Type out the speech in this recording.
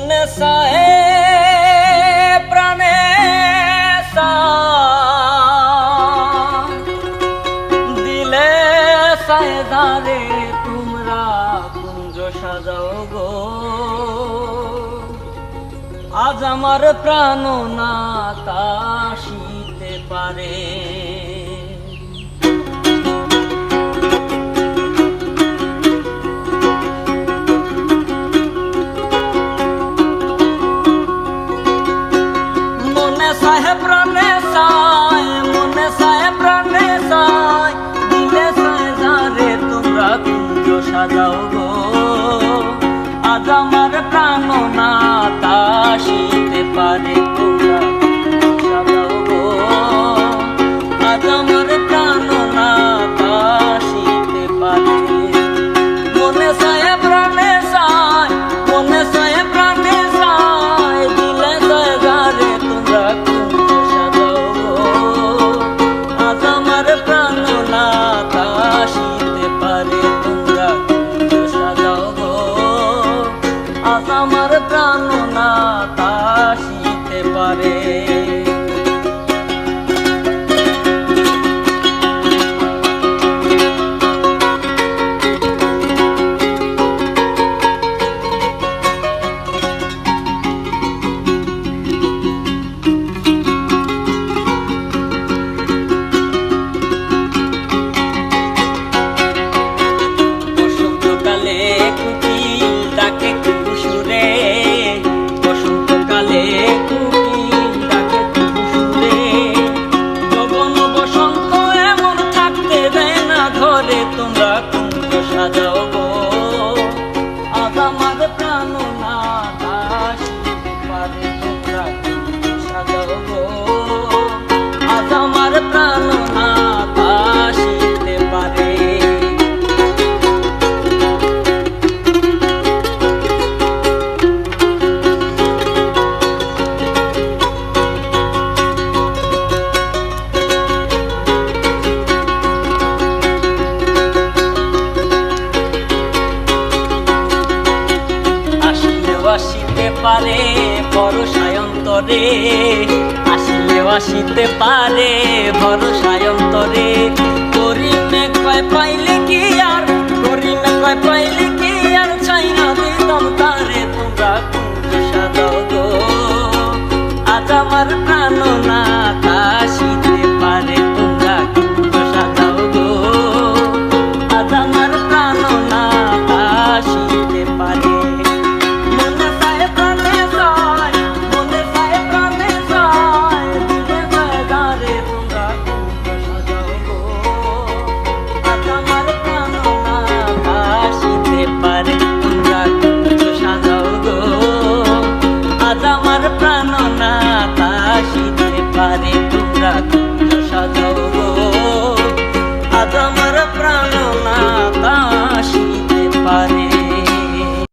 মনে সাহে প্রাণে। দিলে সায়দারে তোমরা কুঞ্জ সাজাও গো আজ আমার প্রাণ না তা পারে সাহে প্রাণে সায় মনে সাহে প্রাণে সায় দিলে ধারে তোমরা কুঞ্জ সাজাও গো। আজ আমার প্রাণ না তা পারে তোমরা পারে আসিতে পারে বড় সায়ন্তরে আসিলেও আসিতে পারে বড় সায়ন্তরে করিমে কয় পাইলে কি আর করিমে কয় পাইলে কি আর? চাই না দিতাম তারে, তোমরা কুঞ্জ সাদা গো। আজ আমার প্রাণ না